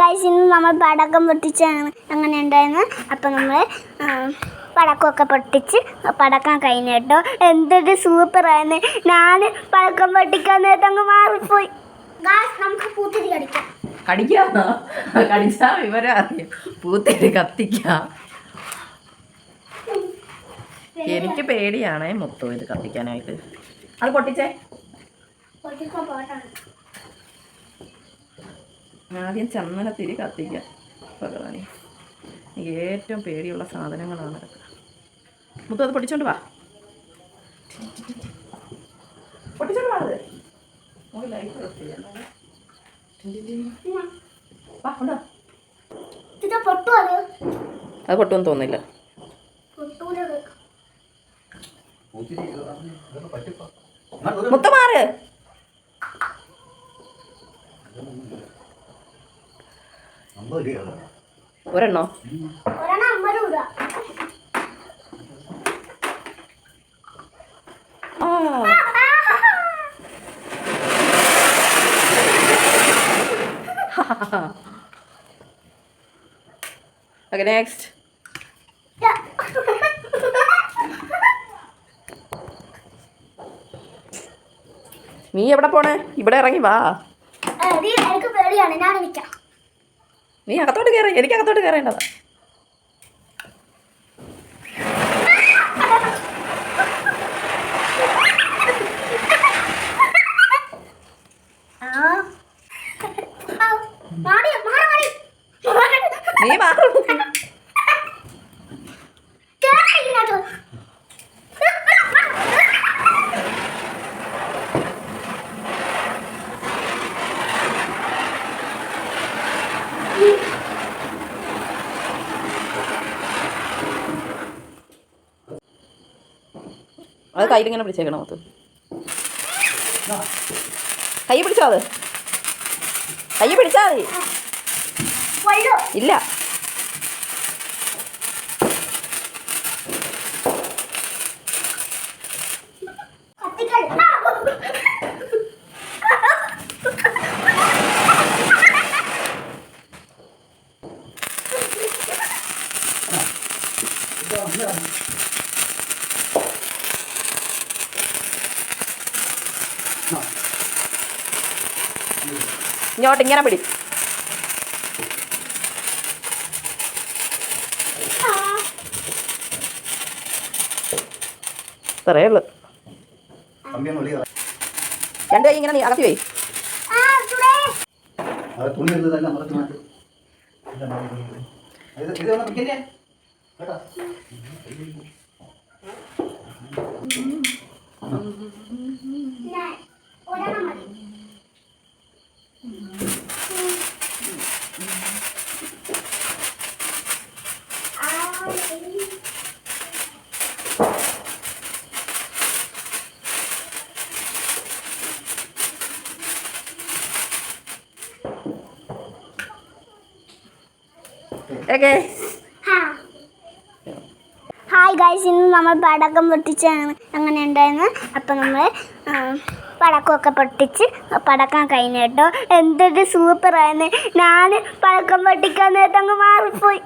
Guys ഇന്ന് നമ്മൾ പടക്കം പൊട്ടിച്ചാണ് അങ്ങനെ ഉണ്ടായിരുന്നു അപ്പം നമ്മൾ പടക്കമൊക്കെ പൊട്ടിച്ച് പടക്കം കഴിഞ്ഞു കേട്ടോ. എന്തൊരു സൂപ്പറാണ് ഞാൻ പടക്കം പൊട്ടിക്കാൻ നേരത്തെ അങ്ങ് മാറിപ്പോയി. നമുക്ക് പൂത്തിരി കടിക്കാം. കടിച്ചാ വിവരം അറിയാം. കത്തിക്കാം. എനിക്ക് പേടിയാണേ മൊത്തം ഇത് കത്തിക്കാനായിട്ട്. അത് പൊട്ടിച്ചേ. പൊട്ടിക്കാൻ ആദ്യം ചന്ദനത്തിരി കത്തിക്കാം ഭഗവാനെ. എനിക്ക് ഏറ്റവും പേടിയുള്ള സാധനങ്ങളാണ് അതൊക്കെ. മുത്തു അത് പൊട്ടിച്ചോണ്ട് വാ. പൊട്ടിച്ചോണ്ട് വാ അത്. നമുക്ക് ലൈറ്റ് പൊട്ടുമെന്ന് തോന്നില്ല മുത്തമാറ് മുത്ത മാറ്. ഒരെണ്ണോ? ഒരെണ്ണം അമ്പത് ആ. ഓക്കെ നെക്സ്റ്റ് നീ എവിടെ പോണേ? ഇവിടെ ഇറങ്ങി വാ. എനിക്ക് പേടിയാണ് ഞാൻ നിൽക്കാം നീ അകത്തോട്ട് കയറി എനിക്ക് അകത്തോട്ട് കയറേണ്ടതാ നീ മാറും. അത് കയ്യിലിങ്ങനെ പിടിച്ചേക്കണം മൊത്തം കൈ പിടിച്ചോ അത്? കൈ പിടിച്ചാ മതി. ഇല്ല. ഇങ്ങോട്ട് ഇങ്ങനെ പിടി. ഇത്രയേ ഉള്ളു. രണ്ട് കൈ ഇങ്ങനെ അകത്തി പോയി അത് ഓക്കെ ഹായ് ഗൈസ് ഇന്ന് നമ്മൾ പടക്കം പൊട്ടിച്ചാണ് അങ്ങനെ ഉണ്ടായിരുന്നു അപ്പം നമ്മൾ പടക്കമൊക്കെ പൊട്ടിച്ച് പടക്കം കഴിഞ്ഞു കേട്ടോ. എന്തൊരു സൂപ്പറായിരുന്നു ഞാൻ പടക്കം പൊട്ടിക്കാൻ നേരത്തെ അങ്ങ് മാറിപ്പോയി.